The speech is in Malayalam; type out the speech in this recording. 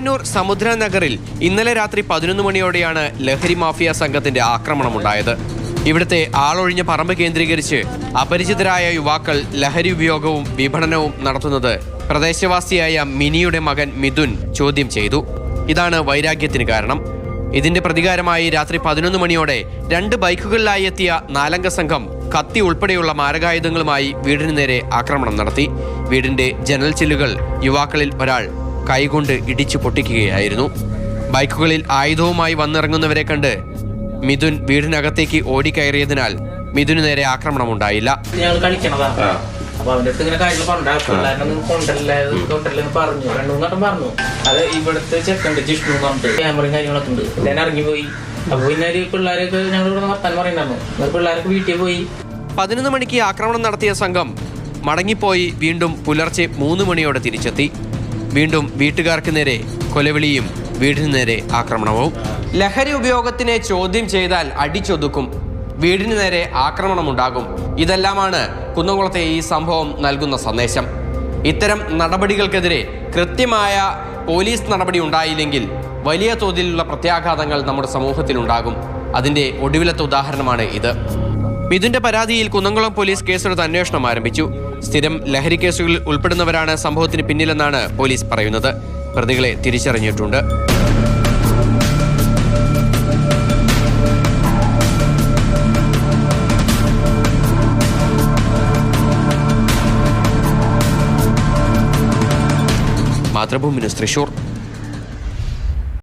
ചാവന്നൂർ സമുദ്രനഗറിൽ ഇന്നലെ രാത്രി പതിനൊന്ന് മണിയോടെയാണ് ലഹരി മാഫിയ സംഘത്തിന്റെ ആക്രമണം ആക്രമണമുണ്ടായത്. ഇവിടുത്തെ ആളൊഴിഞ്ഞ പറമ്പ് കേന്ദ്രീകരിച്ച് അപരിചിതരായ യുവാക്കൾ ലഹരി ഉപയോഗവും വിപണനവും നടത്തുന്നത് പ്രദേശവാസിയായ മിനിയുടെ മകൻ മിഥുൻ ചോദ്യം ചെയ്തു. ഇതാണ് വൈരാഗ്യത്തിന് കാരണം. ഇതിന്റെ പ്രതികാരമായി രാത്രി പതിനൊന്ന് മണിയോടെ രണ്ട് ബൈക്കുകളിലായി എത്തിയ നാലംഗ സംഘം കത്തി ഉൾപ്പെടെയുള്ള മാരകായുധങ്ങളുമായി വീടിന് നേരെ ആക്രമണം നടത്തി. വീടിന്റെ ജനൽ ചില്ലുകൾ യുവാക്കളിൽ ഒരാൾ കൈകൊണ്ട് ഇടിച്ചു പൊട്ടിക്കുകയായിരുന്നു. ബൈക്കുകളിൽ ആയുധവുമായി വന്നിറങ്ങുന്നവരെ കണ്ട് മിഥുൻ വീടിനകത്തേക്ക് ഓടിക്കയറിയതിനാൽ മിഥുന് നേരെ ആക്രമണമുണ്ടായില്ല. ഉണ്ടായില്ല അപ്പൊ അവന്റെ അടുത്ത് ഇങ്ങനെ കാര്യങ്ങൾ പറഞ്ഞു കൊണ്ടല്ല കൊണ്ടല്ലെന്ന് പറഞ്ഞു. രണ്ടു മൂന്ന് വട്ടം പറഞ്ഞു. അത് ഇവിടുത്തെ ചെക്കുണ്ട് ജിഷ്ണു എന്ന് പറഞ്ഞിട്ട് ക്യാമറയും കാര്യങ്ങളൊക്കെ ഉണ്ട്. ഞാൻ ഇറങ്ങിപ്പോയി. അപ്പൊ പിന്നെ ഒരു പിള്ളേരൊക്കെ ഞങ്ങൾ ഇവിടെ വർത്താൻ പറയുന്നുണ്ടായിരുന്നു. എന്നിട്ട് പിള്ളേരൊക്കെ വീട്ടിൽ പോയി. പതിനൊന്ന് മണിക്ക് ആക്രമണം നടത്തിയ സംഘം മടങ്ങിപ്പോയി വീണ്ടും പുലർച്ചെ മൂന്ന് മണിയോടെ തിരിച്ചെത്തി. വീണ്ടും വീട്ടുകാർക്ക് നേരെ കൊലവിളിയും വീടിന് നേരെ ആക്രമണവും. ലഹരി ഉപയോഗത്തിനെ ചോദ്യം ചെയ്താൽ അടിച്ചൊതുക്കും. വീടിന് നേരെ ആക്രമണമുണ്ടാകും. ഇതെല്ലാമാണ് കുന്നംകുളത്തെ ഈ സംഭവം നൽകുന്ന സന്ദേശം. ഇത്തരം നടപടികൾക്കെതിരെ കൃത്യമായ പോലീസ് നടപടി ഉണ്ടായില്ലെങ്കിൽ വലിയ തോതിലുള്ള പ്രത്യാഘാതങ്ങൾ നമ്മുടെ സമൂഹത്തിലുണ്ടാകും. അതിന്റെ ഒടുവിലത്തെ ഉദാഹരണമാണ് ഇത്. മിഥുന്റെ പരാതിയിൽ കുന്നംകുളം പോലീസ് കേസെടുത്ത് അന്വേഷണം ആരംഭിച്ചു. സ്ഥിരം ലഹരി കേസുകളിൽ ഉൾപ്പെടുന്നവരാണ് സംഭവത്തിന് പിന്നിലെന്നാണ് പോലീസ് പറയുന്നത്. പ്രതികളെ തിരിച്ചറിഞ്ഞിട്ടുണ്ട്. മാതൃഭൂമി ന്യൂസ് തൃശൂർ.